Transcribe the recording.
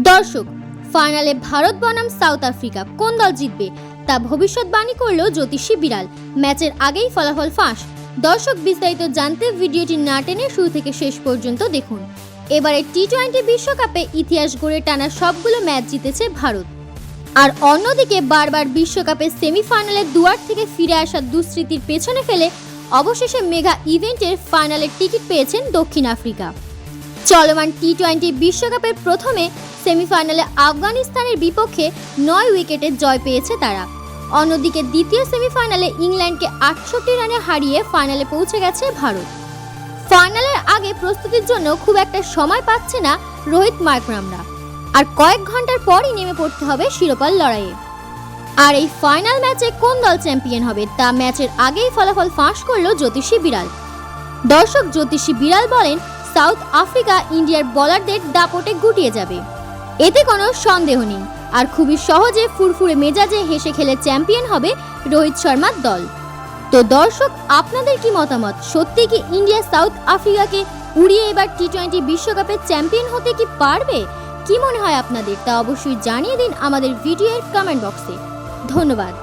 দর্শক, ফাইনালে ভারত বনাম সাউথ আফ্রিকা কোন দল জিতবে তা ভবিষ্যৎবাণী করল জ্যোতিষী বিড়াল। ম্যাচের আগেই ফলাফল ফাঁস। দর্শক, বিস্তারিত জানতে ভিডিওটি না টেনে শুরু থেকে শেষ পর্যন্ত দেখুন। এবারে টি টোয়েন্টি বিশ্বকাপে ইতিহাস গড়ে টানা সবগুলো ম্যাচ জিতেছে ভারত। আর অন্যদিকে বারবার বিশ্বকাপের সেমিফাইনালের দুয়ার থেকে ফিরে আসা দুঃস্মৃতির পেছনে ফেলে অবশেষে মেগা ইভেন্টের ফাইনালের টিকিট পেয়েছেন দক্ষিণ আফ্রিকা। চলমান টি টোয়েন্টি বিশ্বকাপের প্রথমে সেমিফাইনালে আফগানিস্তানের বিপক্ষে নয় উইকেটে জয় পেয়েছে তারা। অন্যদিকে দ্বিতীয় সেমিফাইনালে ইংল্যান্ডকে আটষট্টি রানে হারিয়ে ফাইনালে পৌঁছে গেছে ভারত। ফাইনালের আগে প্রস্তুতির জন্য খুব একটা সময় পাচ্ছে না রোহিত মার্করামরা। আর কয়েক ঘণ্টার পরই নেমে পড়তে হবে শিরোপার লড়াইয়ে। আর এই ফাইনাল ম্যাচে কোন দল চ্যাম্পিয়ন হবে তা ম্যাচের আগেই ফলাফল ফাঁস করল জ্যোতিষী বিড়াল। দর্শক জ্যোতিষী বিড়াল বলেন সাউথ আফ্রিকা ইন্ডিয়ার বোলারদের দাপটে গুটিয়ে যাবে। এতে কোনো সন্দেহ নেই। আর খুবই সহজে ফুরফুরে মেজাজে হেসে খেলে চ্যাম্পিয়ন হবে রোহিত শর্মার দল। তো দর্শক, আপনাদের কি মতামত? সত্যি কি ইন্ডিয়া সাউথ আফ্রিকাকে উড়িয়ে এবার টি টোয়েন্টি বিশ্বকাপের চ্যাম্পিয়ন হতে কি পারবে? কি মনে হয় আপনাদের? তা অবশ্যই জানিয়ে দিন আমাদের ভিডিওর কমেন্ট বক্সে ধন্যবাদ।